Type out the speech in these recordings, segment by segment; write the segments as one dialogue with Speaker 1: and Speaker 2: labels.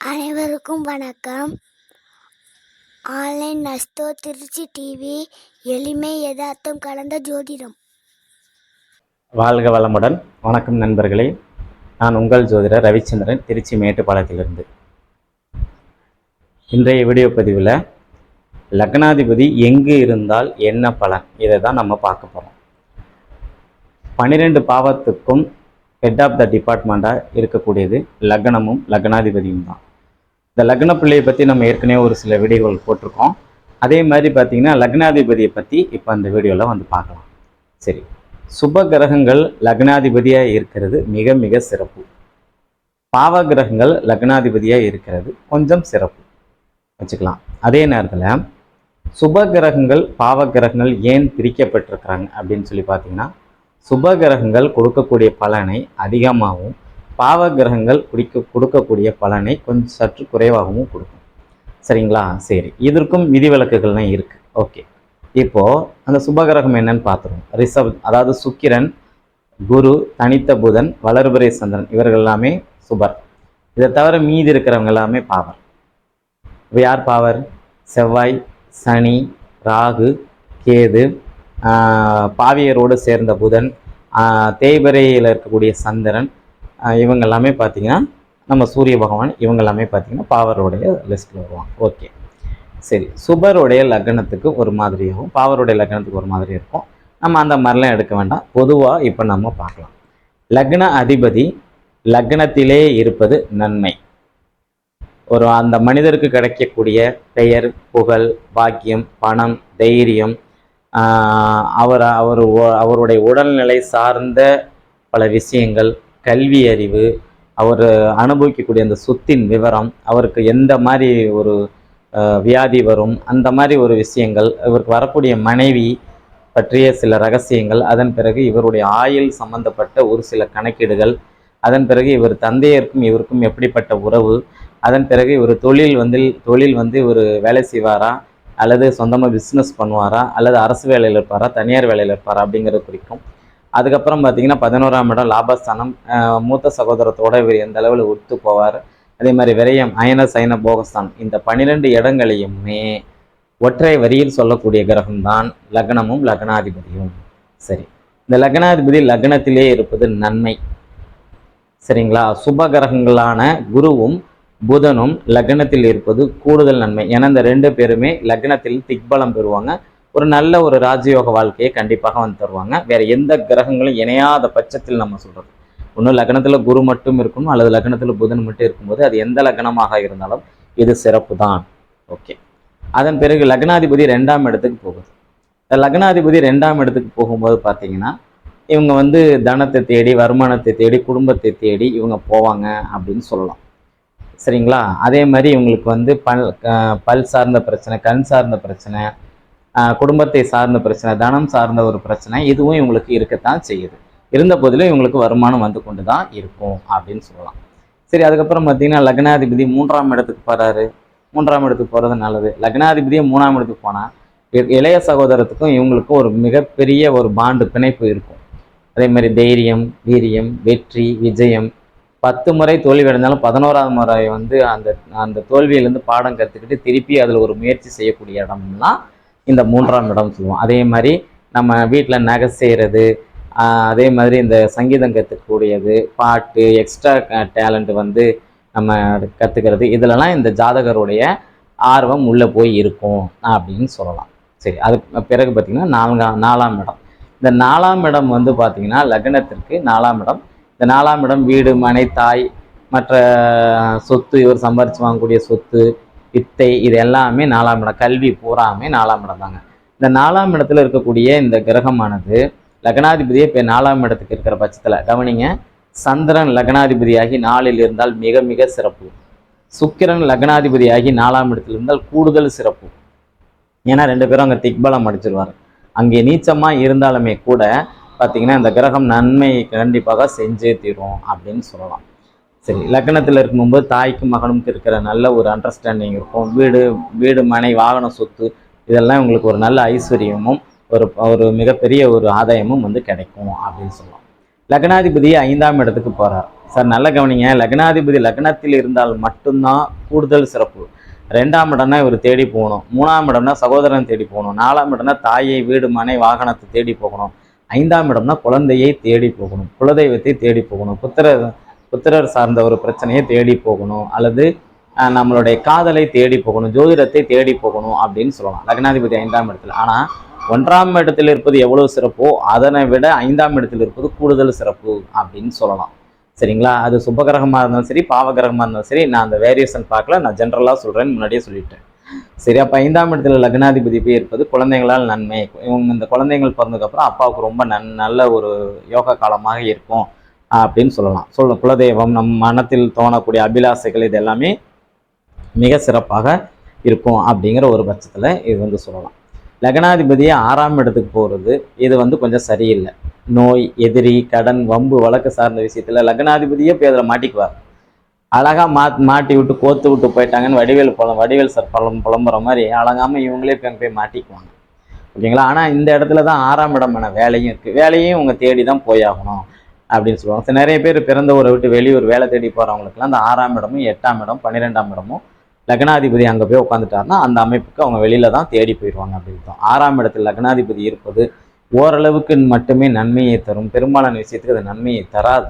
Speaker 1: அனைவருக்கும் வணக்கம். Online நஸ்தோ Trichy TV எளிமை யதார்த்தம் கலந்த ஜோதிடம்.
Speaker 2: வாழ்க வளமுடன். வணக்கம் நண்பர்களே. நான் உங்கள் ஜோதிடர் ரவிச்சந்திரன் திருச்சி மேட்டுப்பாளையத்திலிருந்து. இன்றைய வீடியோ பதிவில் லக்னாதிபதி எங்கு இருந்தால் என்ன பலன்? இதை தான் நம்ம பார்க்க போகிறோம் பன்னிரெண்டு பாவத்துக்கும் ஹெட் ஆஃப் த டிபார்ட்மெண்ட்டாக இருக்கக்கூடியது லக்னமும் லக்னாதிபதியும் தான். இந்த லக்ன பிள்ளையை பற்றி நம்ம ஏற்கனவே ஒரு சில வீடியோகள் போட்டிருக்கோம். அதே மாதிரி பார்த்தீங்கன்னா லக்னாதிபதியை பற்றி இப்போ அந்த வீடியோவில் வந்து பார்க்கலாம். சரி. சுப கிரகங்கள் லக்னாதிபதியாக இருக்கிறது மிக மிக சிறப்பு. பாவ கிரகங்கள் லக்னாதிபதியாக இருக்கிறது கொஞ்சம் சிறப்பு. வச்சுக்கலாம். அதே நேரத்தில் சுப கிரகங்கள் பாவ கிரகங்கள் ஏன் பிரிக்கப்பட்டிருக்கிறாங்க அப்படின்னு சொல்லி பார்த்தீங்கன்னா சுப கிரகங்கள் கொடுக்கக்கூடிய பலனை அதிகமாகவும் பாவ கிரகங்கள் குடிக்க கொடுக்கக்கூடிய பலனை கொஞ்சம் சற்று குறைவாகவும் கொடுக்கும். சரிங்களா? சரி. இதற்கும் விதிவிலக்குகள்லாம் இருக்குது ஓகே. இப்போது அந்த சுபகிரகம் என்னன்னு பார்த்துருவோம் ரிஷப் அதாவது சுக்கிரன் குரு தனித்த புதன் வளர்புரை சந்திரன் இவர்கள் எல்லாமே சுபர். இதை தவிர மீதி இருக்கிறவங்க எல்லாமே பாவர். இப்போ யார் பாவர்? செவ்வாய் சனி ராகு கேது பாவியரோடு சேர்ந்த புதன் தேய்பிரையில் இருக்கக்கூடிய சந்திரன் இவங்க எல்லாமே பார்த்தீங்கன்னா நம்ம சூரிய பகவான் இவங்க எல்லாமே பார்த்தீங்கன்னா பாவருடைய லிஸ்ட்டில் வருவாங்க. ஓகே சரி. சுபருடைய லக்னத்துக்கு ஒரு மாதிரியாகவும் பாவருடைய லக்னத்துக்கு ஒரு மாதிரி இருக்கும். நம்ம அந்த மாதிரிலாம் எடுக்க வேண்டாம். பொதுவாக இப்போ நம்ம பார்க்கலாம். லக்ன அதிபதி லக்னத்திலே இருப்பது நன்மை. ஒரு அந்த மனிதருக்கு கிடைக்கக்கூடிய பெயர் புகழ் பாக்கியம் பணம் தைரியம் அவர் அவர் அவருடைய உடல்நிலை சார்ந்த பல விஷயங்கள் கல்வி அறிவு அவர் அனுபவிக்கக்கூடிய அந்த சொத்தின் விவரம் அவருக்கு எந்த மாதிரி ஒரு வியாதி வரும் அந்த மாதிரி ஒரு விஷயங்கள் இவருக்கு வரக்கூடிய மனைவி பற்றிய சில ரகசியங்கள் அதன் பிறகு இவருடைய ஆயுள் சம்பந்தப்பட்ட ஒரு சில கணக்கீடுகள் அதன் பிறகு இவர் தந்தையருக்கும் இவருக்கும் எப்படிப்பட்ட உறவு அதன் பிறகு இவர் தொழில் வந்து தொழில் வந்து இவர் வேலை செய்வாரா அல்லது சொந்தமாக பிஸ்னஸ் பண்ணுவாரா? அல்லது அரசு வேலையில் இருப்பாரா? தனியார் வேலையில் இருப்பாரா? அப்படிங்கிறது குறிக்கும். அதுக்கப்புறம் பார்த்தீங்கன்னா பதினோராம் இடம் லாபஸ்தானம். மூத்த சகோதரத்தோட இவர் எந்த அளவில் ஒத்து போவார்? அதே மாதிரி விரயம் அயன சைன போகஸ்தான் இந்த பன்னிரெண்டு இடங்களையுமே ஒற்றை வரியில் சொல்லக்கூடிய கிரகம்தான் லக்னமும் லக்னாதிபதியும். சரி. இந்த லக்னாதிபதி லக்னத்திலே இருப்பது நன்மை. சரிங்களா? சுப கிரகங்களான குருவும் புதனும் லக்னத்தில் இருப்பது கூடுதல் நன்மை. ஏன்னா இந்த ரெண்டு பேருமே லக்னத்தில் திக்பலம் பெறுவாங்க. ஒரு நல்ல ஒரு ராஜயோக வாழ்க்கையை கண்டிப்பாக வந்து தருவாங்க. வேற எந்த கிரகங்களும் இணையாத பட்சத்தில் நம்ம சொல்றது. ஒன்றும் லக்னத்தில் குரு மட்டும் இருக்கணும். அல்லது லக்னத்தில் புதன் மட்டும் இருக்கும்போது அது எந்த லக்னமாக இருந்தாலும் இது சிறப்பு தான் ஓகே. அதன் பிறகு லக்னாதிபதி ரெண்டாம் இடத்துக்கு போகுது. இந்த லக்னாதிபதி ரெண்டாம் இடத்துக்கு போகும்போது பார்த்தீங்கன்னா இவங்க வந்து தனத்தை தேடி வருமானத்தை தேடி குடும்பத்தை தேடி இவங்க போவாங்க அப்படின்னு சொல்லலாம். சரிங்களா? அதே மாதிரி இவங்களுக்கு வந்து பல் பல் சார்ந்த பிரச்சனை கண் சார்ந்த பிரச்சனை குடும்பத்தை சார்ந்த பிரச்சனை தனம் சார்ந்த ஒரு பிரச்சனை இதுவும் இவங்களுக்கு இருக்கத்தான் செய்யுது. இருந்த போதிலும் இவங்களுக்கு வருமானம் வந்து கொண்டு தான் இருக்கும் அப்படின்னு சொல்லலாம். சரி அதுக்கப்புறம் பார்த்தீங்கன்னா லக்னாதிபதி மூன்றாம் இடத்துக்கு போறாரு. மூன்றாம் இடத்துக்கு போகிறது நல்லது. லக்னாதிபதியே மூணாம் இடத்துக்கு போனால் இளைய சகோதரத்துக்கும் இவங்களுக்கும் ஒரு மிகப்பெரிய ஒரு பாண்டு பிணைப்பு இருக்கும். அதே மாதிரி தைரியம் வீரியம் வெற்றி விஜயம் பத்து முறை தோல்வி அடைந்தாலும் பதினோராவது முறை வந்து அந்த அந்த தோல்வியிலேருந்து பாடம் கற்றுக்கிட்டு திருப்பி அதில் ஒரு முயற்சி செய்யக்கூடிய இடம்னா இந்த மூன்றாம் இடம் சொல்லுவோம். அதே மாதிரி நம்ம வீட்டில் நகை செய்கிறது அதே மாதிரி இந்த சங்கீதம் கற்றுக்கக்கூடியது பாட்டு எக்ஸ்ட்ரா டேலண்ட் வந்து நம்ம கற்றுக்கிறது இதிலலாம் இந்த ஜாதகருடைய ஆர்வம் உள்ளே போய் இருக்கும் அப்படின்னு சொல்லலாம். சரி அதுக்கு பிறகு பார்த்திங்கன்னா நான்காம் நாலாம் இடம். இந்த நாலாம் இடம் வந்து பார்த்திங்கன்னா லக்னத்திற்கு நாலாம் இடம். இந்த நாலாம் இடம் வீடு மனை தாய் மற்ற சொத்து இவர் சம்பாரிச்சு வாங்கக்கூடிய சொத்து வித்தை இது எல்லாமே நாலாம் இடம். கல்வி பூராமே நாலாம் இடம் தாங்க. இந்த நாலாம் இடத்துல இருக்கக்கூடிய இந்த கிரகமானது லக்னாதிபதியே இப்போ நாலாம் இடத்துக்கு இருக்கிற பட்சத்தில் கவனிங்க சந்திரன் லக்னாதிபதியாகி நாளில் இருந்தால் மிக மிக சிறப்பு. சுக்கிரன் லக்னாதிபதியாகி நாலாம் இடத்துல இருந்தால் கூடுதல் சிறப்பு. ஏன்னா ரெண்டு பேரும் அங்கே திக்பலம் அடிச்சிருவார் அங்கே நீச்சமாக இருந்தாலுமே கூட பார்த்தீங்கன்னா இந்த கிரகம் நன்மை கண்டிப்பாக செஞ்சே தீரும் அப்படின்னு சொல்லலாம். சரி லக்னத்தில் இருக்கும்போது தாய்க்கும் மகனுக்கு இருக்கிற நல்ல ஒரு அண்டர்ஸ்டாண்டிங் இருக்கும். வீடு வீடு மனை வாகன சொத்து இதெல்லாம் உங்களுக்கு ஒரு நல்ல ஐஸ்வர்யமும் ஒரு ஒரு மிகப்பெரிய ஒரு ஆதாயமும் வந்து கிடைக்கும் அப்படின்னு சொல்லலாம். லக்னாதிபதி ஐந்தாம் இடத்துக்கு போகிறார் சார் நல்ல கவனிங்க. லக்னாதிபதி லக்னத்தில் இருந்தால் மட்டும்தான் கூடுதல் சிறப்பு. ரெண்டாம் இடம்னா இவர் தேடி போகணும். மூணாம் இடம்னா சகோதரன் தேடி போகணும். நாலாம் இடம்னா தாயை வீடு மனை வாகனத்தை தேடி போகணும். ஐந்தாம் இடம்னா குழந்தையை தேடி போகணும். குலதெய்வத்தை தேடி போகணும். புத்திரர் புத்திரர் சார்ந்த ஒரு பிரச்சனையை தேடி போகணும். அல்லது நம்மளுடைய காதலை தேடி போகணும். ஜோதிடத்தை தேடி போகணும் அப்படின்னு சொல்லலாம். லக்னாதிபதி ஐந்தாம் இடத்துல. ஆனால் ஒன்றாம் இடத்தில் இருப்பது எவ்வளவு சிறப்போ அதனை விட ஐந்தாம் இடத்தில் இருப்பது கூடுதல் சிறப்பு அப்படின்னு சொல்லலாம். சரிங்களா? அது சுபகிரகமாக இருந்தாலும் சரி பாவகிரகமாக இருந்தாலும் சரி நான் அந்த வேரியேஷன் பார்க்கல. நான் ஜென்ரலாக சொல்கிறேன்னு முன்னாடியே சொல்லிட்டேன். சரி அப்போ ஐந்தாம் இடத்துல லக்னாதிபதி போய் இருப்பது குழந்தைங்களால் நன்மை. இவங்க இந்த குழந்தைங்கள் பிறந்ததுக்கப்புறம் அப்பாவுக்கு ரொம்ப நன் நல்ல ஒரு யோக காலமாக இருக்கும் அப்படின்னு சொல்லலாம். சொல்ல குலதெய்வம் நம் மனத்தில் தோணக்கூடிய அபிலாசைகள் இது எல்லாமே மிக சிறப்பாக இருக்கும் அப்படிங்கிற ஒரு பட்சத்தில் இது வந்து சொல்லலாம். லக்னாதிபதியை ஆறாம் இடத்துக்கு போகிறது இது வந்து கொஞ்சம் சரியில்லை. நோய் எதிரி கடன் வம்பு வழக்கு சார்ந்த விஷயத்தில் லக்னாதிபதியே போய் அதில் மாட்டிக்குவார். அழகாக மா மாட்டி விட்டு கோத்து விட்டு போயிட்டாங்கன்னு வடிவேல் புலம் வடிவேல் சார் புலம் புலம்புற மாதிரி அழகாமல் இவங்களே போய் போய் மாட்டிக்குவாங்க. ஓகேங்களா? ஆனால் இந்த இடத்துல தான் ஆறாம் இடமான வேலையும் இருக்குது வேலையும் இவங்க தேடி தான் போயாகணும் அப்படின்னு சொல்லுவாங்க. சரி, நிறைய பேர் பிறந்த ஊரை விட்டு வெளியூர் வேலை தேடி போகிறவங்களுக்குலாம் அந்த ஆறாம் இடமும் எட்டாம் இடம் பன்னிரெண்டாம் இடமும் லக்னாதிபதி அங்கே போய் உட்காந்துட்டாருன்னா அந்த அமைப்புக்கு அவங்க வெளியில தான் தேடி போயிடுவாங்க அப்படின்னு தான் ஆறாம் இடத்தில் லக்னாதிபதி இருப்பது ஓரளவுக்கு மட்டுமே நன்மையை தரும். பெரும்பாலான விஷயத்துக்கு அது நன்மையை தராது.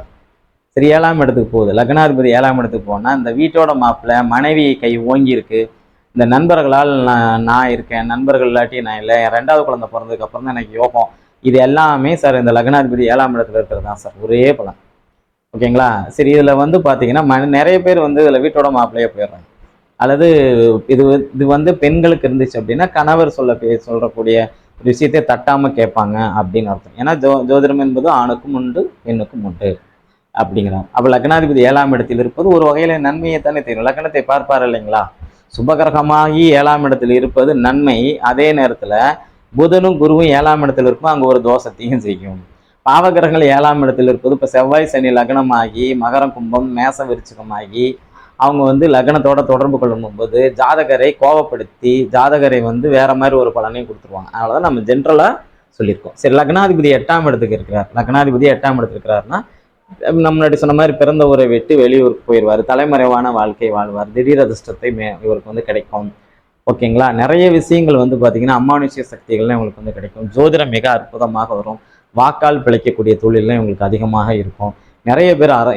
Speaker 2: சரி ஏழாம் இடத்துக்கு போகுது. லக்னாதிபதி ஏழாம் இடத்துக்கு போனால் இந்த வீட்டோட மாப்பிள்ளை மனைவி கை ஓங்கியிருக்கு இந்த நண்பர்களால் நான் நான் இருக்கேன். நண்பர்கள் இல்லாட்டி நான் இல்லை. என் ரெண்டாவது குழந்தை பிறந்ததுக்கு அப்புறம் தான் எனக்கு யோகம். இது எல்லாமே சார் இந்த லக்னாதிபதி ஏழாம் இடத்துல இருக்கிறது தான் சார் ஒரே பலன். ஓகேங்களா? சரி இதில் வந்து பார்த்தீங்கன்னா ம நிறைய பேர் வந்து இதில் வீட்டோட மாப்பிள்ளையே போயிடுறாங்க. அல்லது இது இது வந்து பெண்களுக்கு இருந்துச்சு அப்படின்னா கணவர் சொல்ல பே சொல்கிறக்கூடிய விஷயத்தை தட்டாமல் கேட்பாங்க அப்படின்னு அர்த்தம். ஏன்னா ஜோ ஜோதிடம் என்பது ஆணுக்கும் உண்டு பெண்ணுக்கும் உண்டு. அப்படிங்கிறான். அப்போ லக்னாதிபதி ஏழாம் இடத்தில் இருப்பது ஒரு வகையில நன்மையை தானே தெரியும். லக்னத்தை பார்ப்பார் இல்லைங்களா? சுபகிரகமாகி ஏழாம் இடத்தில் இருப்பது நன்மை. அதே நேரத்தில் புதனும் குருவும் ஏழாம் இடத்தில் இருக்கும் அங்கே ஒரு தோஷத்தையும் செய்யும். பாவகிரகங்கள் ஏழாம் இடத்தில் இருப்பது இப்போ செவ்வாய் சனி லக்னமாகி மகரம் கும்பம் மேச விருச்சிகமாகி அவங்க வந்து லக்னத்தோட தொடர்பு கொள்ளும்போது ஜாதகரை கோவப்படுத்தி ஜாதகரை வந்து வேற மாதிரி ஒரு பலனையும் கொடுத்துருவாங்க. அதனால தான் நம்ம ஜென்ரலாக சொல்லியிருக்கோம். சரி லக்னாதிபதி எட்டாம் இடத்துக்கு இருக்கிறார். லக்னாதிபதி எட்டாம் இடத்துக்கு இருக்கிறாருன்னா முன்னாடி சொன்ன மாதிரி பிறந்த ஊரை விட்டு வெளியூருக்கு போயிடுவார். தலைமறைவான வாழ்க்கை வாழ்வார். திடீர் அதிர்ஷ்டத்தை மே இவருக்கு வந்து கிடைக்கும். ஓகேங்களா? நிறைய விஷயங்கள் வந்து பார்த்தீங்கன்னா அமானுஷ்ய சக்திகள்லாம் இவங்களுக்கு வந்து கிடைக்கும். ஜோதிடம் மிக அற்புதமாக வரும். வாக்கால் பிழைக்கக்கூடிய தொழிலெலாம் இவங்களுக்கு அதிகமாக இருக்கும். நிறைய பேர் அர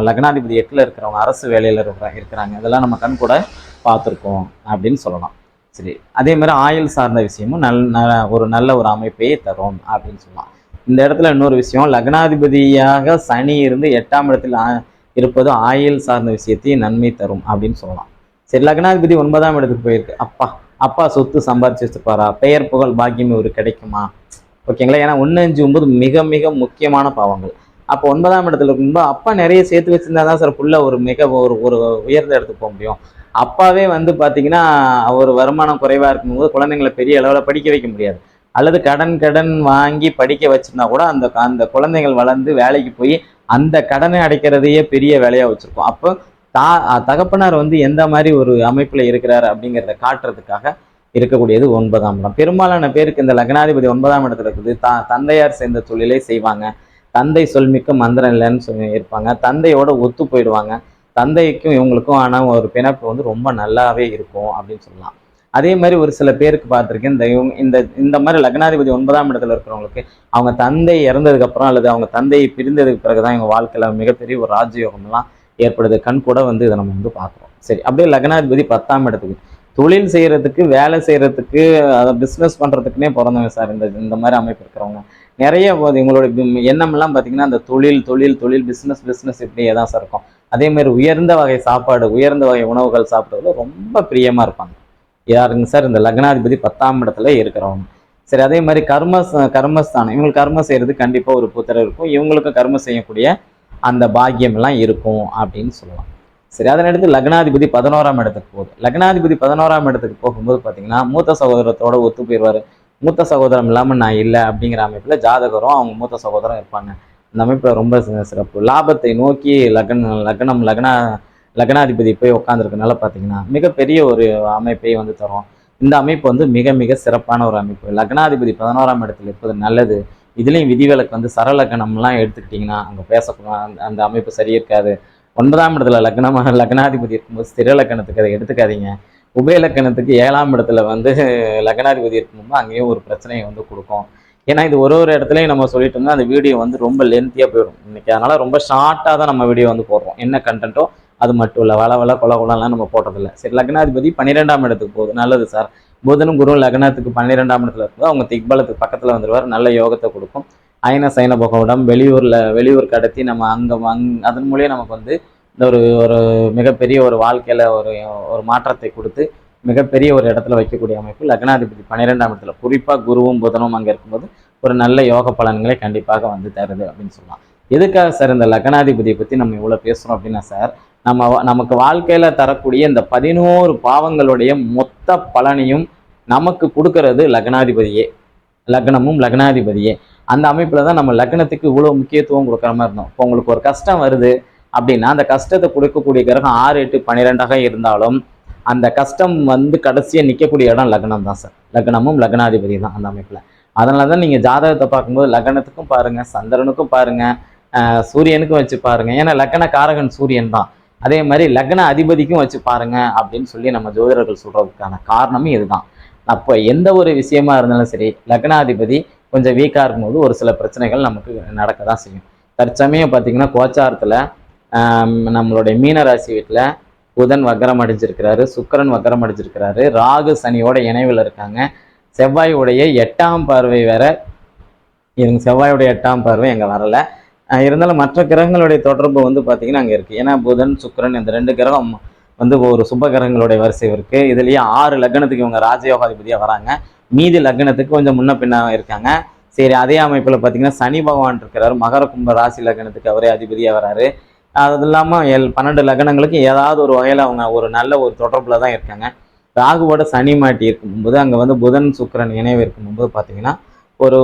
Speaker 2: லக்னாதிபதி எட்டில் இருக்கிறவங்க அரசு வேலையில் இருக்கிற இருக்கிறாங்க. இதெல்லாம் நம்ம கண் கூட பார்த்துருக்கோம் அப்படின்னு சொல்லலாம். சரி. அதே மாதிரி ஆயுள் சார்ந்த விஷயமும் நல் ந- ஒரு நல்ல ஒரு அமைப்பையே தரும் அப்படின்னு சொல்லலாம். இந்த இடத்துல இன்னொரு விஷயம் லக்னாதிபதியாக சனி இருந்து எட்டாம் இடத்தில் ஆ- இருப்பது ஆயுள் சார்ந்த விஷயத்தையும் நன்மை தரும் அப்படின்னு சொல்லலாம். சரி லக்னாதிபதி ஒன்பதாம் இடத்துக்கு போயிருக்கு. அப்பா அப்பா சொத்து சம்பாதிச்சு வச்சுப்பாரா பெயர் புகழ் பாக்கியம் இவருக்கு கிடைக்குமா? ஓகேங்களா? ஏன்னா ஒன்று அஞ்சு ஒன்பது மிக மிக முக்கியமான பாவங்கள். அப்போ ஒன்பதாம் இடத்துல இருக்கும்போது அப்பா நிறைய சேர்த்து வச்சிருந்தா தான் சார் புள்ள ஒரு மிக ஒரு ஒரு உயர்ந்த இடத்துக்கு போக முடியும். அப்பாவே வந்து பார்த்தீங்கன்னா ஒரு வருமானம் குறைவாக இருக்கும்போது குழந்தைங்களை பெரிய அளவில் படிக்க வைக்க முடியாது. அல்லது கடன் கடன் வாங்கி படிக்க வச்சிருந்தா கூட அந்த அந்த குழந்தைகள் வளர்ந்து வேலைக்கு போய் அந்த கடனை அடைக்கிறதையே பெரிய வேலையாக வச்சுருக்கோம். அப்போ தா தகப்பனார் வந்து எந்த மாதிரி ஒரு அமைப்பில் இருக்கிறார் அப்படிங்கிறத காட்டுறதுக்காக இருக்கக்கூடியது ஒன்பதாம் இடம். பெரும்பாலான பேருக்கு இந்த லக்னாதிபதி ஒன்பதாம் இடத்துல இருக்குது. தா தந்தையார் சேர்ந்த தொழிலை செய்வாங்க. தந்தை சொல்மிக்க மந்திரம் இல்லைன்னு சொல்லி இருப்பாங்க. தந்தையோட ஒத்து போயிடுவாங்க. தந்தைக்கும் இவங்களுக்கும் ஆனால் ஒரு பிணப்பு வந்து ரொம்ப நல்லாவே இருக்கும் அப்படின்னு சொல்லலாம். அதே மாதிரி ஒரு சில பேருக்கு பார்த்துருக்கேன் இந்த இவங்க இந்த இந்த மாதிரி லக்னாதிபதி ஒன்பதாம் இடத்துல இருக்கிறவங்களுக்கு அவங்க தந்தை இறந்ததுக்கப்புறம் அல்லது அவங்க தந்தையை பிரிந்ததுக்கு பிறகுதான் இவங்க வாழ்க்கையில் மிகப்பெரிய ஒரு ராஜயோகம்லாம் ஏற்படுது. கண் கூட வந்து இதை நம்ம வந்து பார்க்குறோம். சரி அப்படியே லக்னாதிபதி பத்தாம் இடத்துக்கு. தொழில் செய்கிறதுக்கு வேலை செய்கிறதுக்கு அதை பிஸ்னஸ் பண்ணுறதுக்குனே பிறந்தவங்க சார் இந்த இந்த மாதிரி அமைப்பு இருக்கிறவங்க. நிறைய எங்களுடைய எண்ணம்லாம் பார்த்திங்கன்னா பார்த்தீங்கன்னா அந்த தொழில் தொழில் தொழில் பிஸ்னஸ் பிஸ்னஸ் இப்படியே தான் சார் இருக்கும். அதே மாதிரி உயர்ந்த வகை சாப்பாடு உயர்ந்த வகை உணவுகள் சாப்பிட்றதுல ரொம்ப பிரியமாக இருப்பாங்க. யாருங்க சார்? இந்த லக்னாதிபதி பத்தாம் இடத்துல இருக்கிறவங்க. சரி அதே மாதிரி கர்ம கர்மஸ்தானம். இவங்களுக்கு கர்மம் செய்யறது கண்டிப்பாக ஒரு புத்திரர் இருக்கும். இவங்களுக்கும் கர்மம் செய்யக்கூடிய அந்த பாக்கியம் எல்லாம் இருக்கும் அப்படின்னு சொல்லலாம். சரி அதனடுத்து லக்னாதிபதி பதினோராம் இடத்துக்கு போகுது. லக்னாதிபதி பதினோராம் இடத்துக்கு போகும்போது பார்த்தீங்கன்னா மூத்த சகோதரத்தோட ஒத்து போயிடுவாரு மூத்த சகோதரம் இல்லாமல் நான் இல்லை அப்படிங்கிற அமைப்பில் ஜாதகரும் அவங்க மூத்த சகோதரம் இருப்பாங்க. அந்த அமைப்பில் ரொம்ப சிறப்பு. லாபத்தை நோக்கி லக்ன லக்னம் லக்னா லக்னாதிபதி போய் உட்காந்துருக்கனால பார்த்தீங்கன்னா மிகப்பெரிய ஒரு அமைப்பை வந்து தரும். இந்த அமைப்பு வந்து மிக மிக சிறப்பான ஒரு அமைப்பு. லக்னாதிபதி பதினோராம் இடத்துல இருப்பது நல்லது. இதுலேயும் விதிவிலக்கு வந்து சரலக்கணம்லாம் எடுத்துக்கிட்டிங்கன்னா அங்கே பேசக்கூடாது அந்த அந்த அமைப்பு சரி இருக்காது. ஒன்பதாம் இடத்துல லக்னமாக லக்னாதிபதி இருக்கும்போது ஸ்திர லக்கணத்துக்கு அதை எடுத்துக்காதீங்க. உபயலக்கணத்துக்கு ஏழாம் இடத்துல வந்து லக்னாதிபதி இருக்கும்போது அங்கேயும் ஒரு பிரச்சனையை வந்து கொடுக்கும். ஏன்னா இது ஒரு ஒரு இடத்துலையும் நம்ம சொல்லிட்டு இருந்தால் அந்த வீடியோ வந்து ரொம்ப லென்த்தியாக போயிடும். இன்னைக்கு அதனால் ரொம்ப ஷார்ட்டாக தான் நம்ம வீடியோ வந்து போடுறோம். என்ன கண்டென்ட்டோ அது மட்டும் இல்லை வள வள கொல கொலலாம் நம்ம போட்டதில்லை. சரி லக்னாதிபதி பன்னிரெண்டாம் இடத்துக்கு போகுது. நல்லது சார். புதனும் குருவும் லக்னத்துக்கு பன்னிரெண்டாம் இடத்துல இருக்கும்போது அவங்க திக்பலத்துக்கு பக்கத்தில் வந்துடுவார் நல்ல யோகத்தை கொடுக்கும். அயன சைன புகவிடம் வெளியூரில் வெளியூர் கடத்தி நம்ம அங்கே அங் அதன் மூலியம் நமக்கு வந்து இந்த ஒரு ஒரு மிகப்பெரிய ஒரு வாழ்க்கையில் ஒரு ஒரு மாற்றத்தை கொடுத்து மிகப்பெரிய ஒரு இடத்துல வைக்கக்கூடிய அமைப்பு லக்னாதிபதி பன்னிரெண்டாம் இடத்துல. குறிப்பாக குருவும் புதனும் அங்கே இருக்கும்போது ஒரு நல்ல யோக பலன்களை கண்டிப்பாக வந்து தருது அப்படின்னு சொல்லலாம். எதுக்காக சார் இந்த லக்னாதிபதியை பற்றி நம்ம இவ்வளோ பேசுகிறோம் அப்படின்னா சார் நம்ம நமக்கு வாழ்க்கையில் தரக்கூடிய இந்த பதினோரு பாவங்களுடைய மொத்த பலனையும் நமக்கு கொடுக்கறது லக்னாதிபதியே. லக்னமும் லக்னாதிபதியே. அந்த அமைப்பில் தான் நம்ம லக்னத்துக்கு இவ்வளோ முக்கியத்துவம் கொடுக்குற மாதிரி இருந்தோம். இப்போ உங்களுக்கு ஒரு கஷ்டம் வருது அப்படின்னா அந்த கஷ்டத்தை கொடுக்கக்கூடிய கிரகம் ஆறு எட்டு பன்னிரெண்டாக இருந்தாலும் அந்த கஷ்டம் வந்து கடைசியாக நிற்கக்கூடிய இடம் லக்னம் தான் சார். லக்னமும் லக்னாதிபதி தான் அந்த அமைப்பில். அதனால தான் நீங்கள் ஜாதகத்தை பார்க்கும்போது லக்னத்துக்கும் பாருங்கள் சந்திரனுக்கும் பாருங்கள் சூரியனுக்கும் வச்சு பாருங்கள் ஏன்னா லக்ன காரகன் சூரியன் தான். அதே மாதிரி லக்ன அதிபதிக்கும் வச்சு பாருங்க அப்படின்னு சொல்லி நம்ம ஜோதிடர்கள் சொல்றதுக்கான காரணமும் இதுதான். அப்போ எந்த ஒரு விஷயமா இருந்தாலும் சரி லக்னாதிபதி கொஞ்சம் வீக்காக இருக்கும்போது ஒரு சில பிரச்சனைகள் நமக்கு நடக்க தான் செய்யும். தற்சமயம் பார்த்தீங்கன்னா கோச்சாரத்தில் நம்மளுடைய மீனராசி வீட்டில் புதன் வக்கரம் அடிச்சிருக்கிறாரு சுக்கரன் வக்கரம் அடிச்சிருக்கிறாரு ராகு சனியோட இணைவில் இருக்காங்க. செவ்வாயுடைய எட்டாம் பார்வை வேற இவங்க செவ்வாயுடைய எட்டாம் பார்வை எங்க வரலை. இருந்தாலும் மற்ற கிரகங்களுடைய தொடர்பு வந்து பார்த்தீங்கன்னா அங்கே இருக்குது ஏன்னா புதன் சுக்கரன் இந்த ரெண்டு கிரகம் வந்து ஒரு சுப கிரகங்களுடைய வரிசை இருக்குது இதுலேயே ஆறு லக்னத்துக்கு இவங்க ராஜயோகாதிபதியாக வராங்க. மீதி லக்னத்துக்கு கொஞ்சம் முன்ன பின்னாக இருக்காங்க. சரி அதே அமைப்பில் பார்த்தீங்கன்னா சனி பகவான் இருக்கிறார். மகர கும்ப ராசி லக்னத்துக்கு அவரே அதிபதியாக வராரு. அது இல்லாமல் எல் பன்னெண்டு லக்னங்களுக்கு ஏதாவது ஒரு வகையில் அவங்க ஒரு நல்ல ஒரு தொடர்பில் தான் இருக்காங்க. ராகுவோட சனி மாட்டி இருக்கும்போது அங்கே வந்து புதன் சுக்கரன் இணைவு இருக்கும்போது பார்த்தீங்கன்னா ஒரு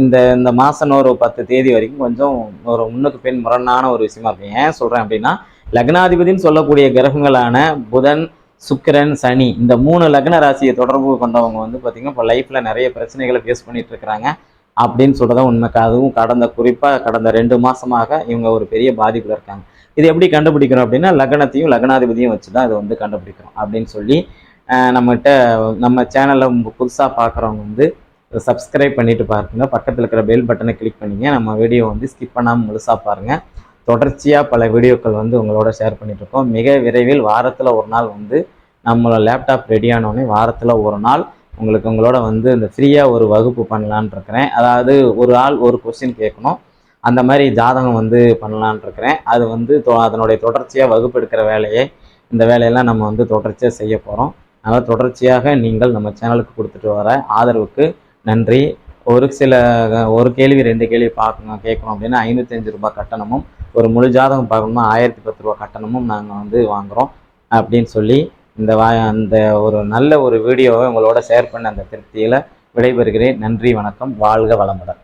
Speaker 2: இந்த இந்த மாதம் ஒரு பத்து தேதி வரைக்கும் கொஞ்சம் ஒரு முன்னுக்கு பின் முரணான ஒரு விஷயமா இருக்கும். ஏன் சொல்கிறேன் அப்படின்னா லக்னாதிபதின்னு சொல்லக்கூடிய கிரகங்களான புதன் சுக்கிரன் சனி இந்த மூணு லக்ன ராசியை தொடர்பு கொண்டவங்க வந்து பார்த்திங்கன்னா இப்போ லைஃப்பில் நிறைய பிரச்சனைகளை ஃபேஸ் பண்ணிட்டு இருக்கிறாங்க. அப்படின்னு சொல்கிறத உண்மை. அதுவும் கடந்த குறிப்பாக கடந்த ரெண்டு மாசமாக இவங்க ஒரு பெரிய பாதிப்பில் இருக்காங்க. இது எப்படி கண்டுபிடிக்கிறோம் அப்படின்னா லக்னத்தையும் லக்னாதிபதியும் வச்சு தான் இதை வந்து கண்டுபிடிக்கிறோம் அப்படின்னு சொல்லி நம்மகிட்ட நம்ம சேனலில் புதுசாக பார்க்குறவங்க வந்து சப்ஸ்கிரைப் பண்ணிட்டு பாருங்க. பக்கத்தில் இருக்கிற பெல் பட்டனை கிளிக் பண்ணிங்க. நம்ம வீடியோ வந்து ஸ்கிப் பண்ணாமல் முழுசாக பாருங்கள் தொடர்ச்சியாக பல வீடியோக்கள் வந்து உங்களோட ஷேர் பண்ணிட்டு இருக்கோம். மிக விரைவில் வாரத்தில் ஒரு நாள் வந்து நம்மளோட லேப்டாப் ரெடி ஆனோடனே வாரத்தில் ஒரு நாள் உங்களுக்கு உங்களோட வந்து இந்த ஃப்ரீயாக ஒரு வகுப்பு பண்ணலான்னு இருக்கிறேன். அதாவது ஒரு ஆள் ஒரு கொஸ்டின் கேட்கணும். அந்த மாதிரி ஜாதகம் வந்து பண்ணலான்னு இருக்கிறேன். அது வந்து தொ- அதனுடைய தொடர்ச்சியாக வகுப்பு எடுக்கிற வேலையை இந்த வேலையெல்லாம் நம்ம வந்து தொடர்ச்சியாக செய்ய போகிறோம் அதனால் தொடர்ச்சியாக நீங்கள் நம்ம சேனலுக்கு கொடுத்துட்டு வர ஆதரவுக்கு நன்றி. ஒரு சில ஒரு கேள்வி ரெண்டு கேள்வி பார்க்கணும் கேட்கணும் அப்படின்னா ஐநூற்றஞ்சு ரூபாய் கட்டணமும் ஒரு முழு ஜாதகம் பார்க்கணும்னா ஆயிரத்தி பத்து ரூபா கட்டணமும் நாங்கள் வந்து வாங்குகிறோம் அப்படின்னு சொல்லி இந்த வா அந்த ஒரு நல்ல ஒரு வீடியோவை உங்களோட ஷேர் பண்ண அந்த திருப்தியில் விடைபெறுகிறேன். நன்றி வணக்கம். வாழ்க வளமுடன்.